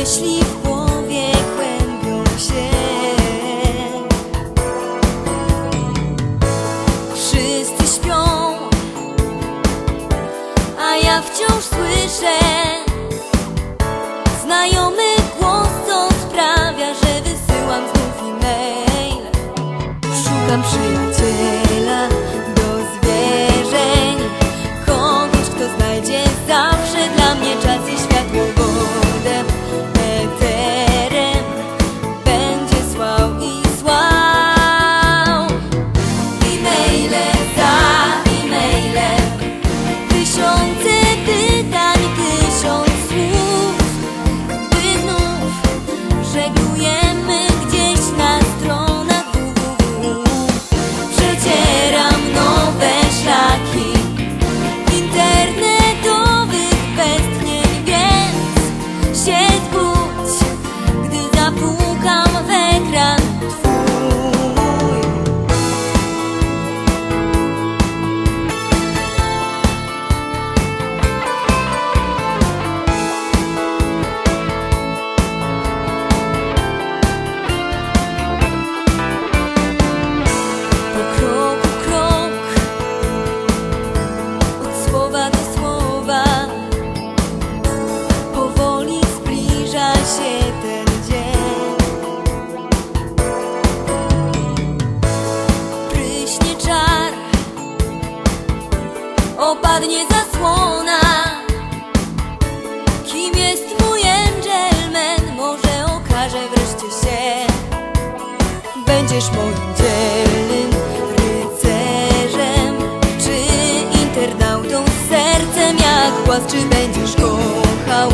myśli w głowie kłębią się. Wszyscy śpią, a ja wciąż słyszę Znajomy głos, co sprawia, że wysyłam znów e-mail. Szukam przyjaciół. spadnie zasłona. Kim jest mój angelman? Może okaże wreszcie się. Będziesz moim dzielnym rycerzem Czy internautą z sercem? Jak głaz Czy będziesz kochał